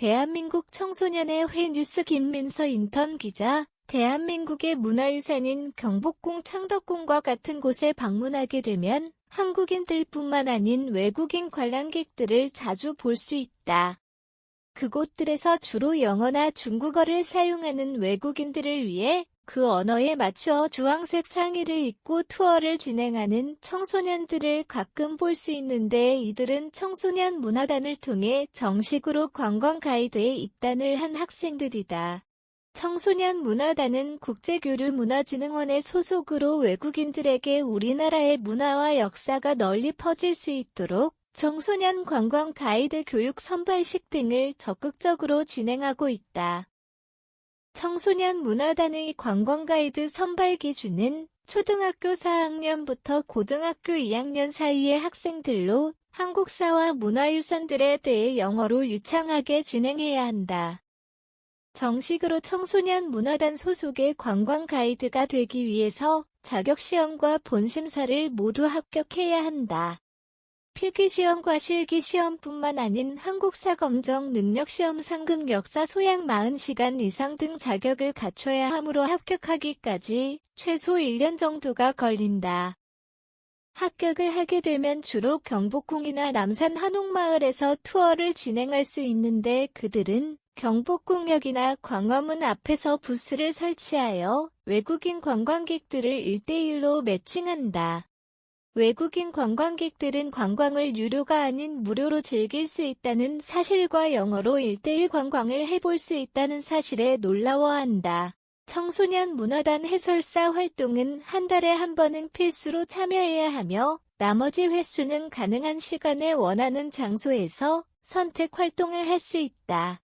대한민국 청소년의 회 뉴스 김민서 인턴 기자, 대한민국의 문화유산인 경복궁 창덕궁과 같은 곳에 방문하게 되면 한국인들뿐만 아닌 외국인 관람객들을 자주 볼 수 있다. 그곳들에서 주로 영어나 중국어를 사용하는 외국인들을 위해 그 언어에 맞춰 주황색 상의를 입고 투어를 진행하는 청소년들을 가끔 볼 수 있는데 이들은 청소년 문화단을 통해 정식으로 관광 가이드에 입단을 한 학생들이다. 청소년 문화단은 국제교류문화진흥원의 소속으로 외국인들에게 우리나라의 문화와 역사가 널리 퍼질 수 있도록 청소년 관광 가이드 교육 선발식 등을 적극적으로 진행하고 있다. 청소년 문화단의 관광 가이드 선발 기준은 초등학교 4학년부터 고등학교 2학년 사이의 학생들로 한국사와 문화유산들에 대해 영어로 유창하게 진행해야 한다. 정식으로 청소년 문화단 소속의 관광 가이드가 되기 위해서 자격시험과 본심사를 모두 합격해야 한다. 필기시험과 실기시험뿐만 아닌 한국사 검정 능력시험 상금 역사 소양 40시간 이상 등 자격을 갖춰야 하므로 합격하기까지 최소 1년 정도가 걸린다. 합격을 하게 되면 주로 경복궁이나 남산 한옥마을에서 투어를 진행할 수 있는데 그들은 경복궁역이나 광화문 앞에서 부스를 설치하여 외국인 관광객들을 1대1로 매칭한다. 외국인 관광객들은 관광을 유료가 아닌 무료로 즐길 수 있다는 사실과 영어로 1대1 관광을 해볼 수 있다는 사실에 놀라워한다. 청소년 문화단 해설사 활동은 한 달에 한 번은 필수로 참여해야 하며 나머지 횟수는 가능한 시간에 원하는 장소에서 선택 활동을 할 수 있다.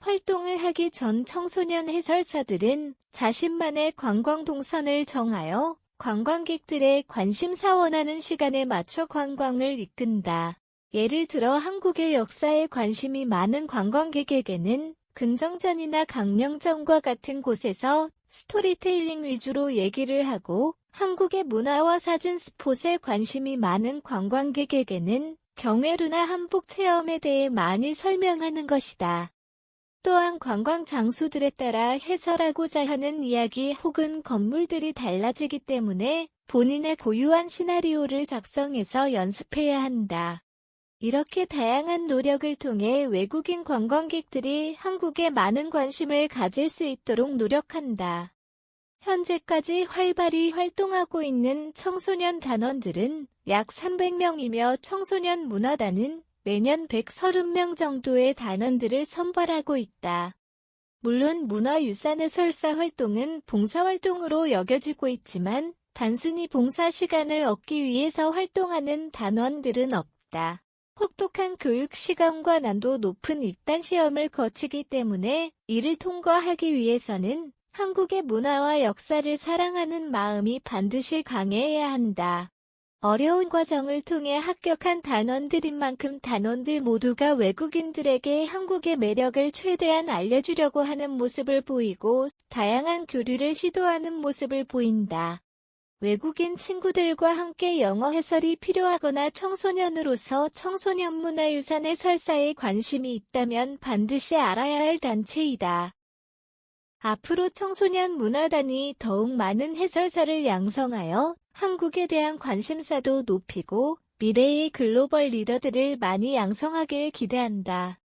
활동을 하기 전 청소년 해설사들은 자신만의 관광 동선을 정하여 관광객들의 관심사 원하는 시간에 맞춰 관광을 이끈다. 예를 들어 한국의 역사에 관심이 많은 관광객에게는 금정전이나 강명전과 같은 곳에서 스토리텔링 위주로 얘기를 하고 한국의 문화와 사진 스폿에 관심이 많은 관광객에게는 경회루나 한복 체험에 대해 많이 설명하는 것이다. 또한 관광 장소들에 따라 해설하고자 하는 이야기 혹은 건물들이 달라지기 때문에 본인의 고유한 시나리오를 작성해서 연습해야 한다. 이렇게 다양한 노력을 통해 외국인 관광객들이 한국에 많은 관심을 가질 수 있도록 노력한다. 현재까지 활발히 활동하고 있는 청소년 단원들은 약 300명이며 청소년 문화단은 매년 130명 정도의 단원들을 선발하고 있다. 물론 문화유산의 설사 활동은 봉사활동으로 여겨지고 있지만 단순히 봉사 시간을 얻기 위해서 활동하는 단원들은 없다. 혹독한 교육 시간과 난도 높은 입단 시험을 거치기 때문에 이를 통과하기 위해서는 한국의 문화와 역사를 사랑하는 마음이 반드시 강해야 한다. 어려운 과정을 통해 합격한 단원들인 만큼 단원들 모두가 외국인들에게 한국의 매력을 최대한 알려주려고 하는 모습을 보이고 다양한 교류를 시도하는 모습을 보인다. 외국인 친구들과 함께 영어 해설이 필요하거나 청소년으로서 청소년 문화유산의 설사에 관심이 있다면 반드시 알아야 할 단체이다. 앞으로 청소년 문화단이 더욱 많은 해설사를 양성하여 한국에 대한 관심사도 높이고 미래의 글로벌 리더들을 많이 양성하길 기대한다.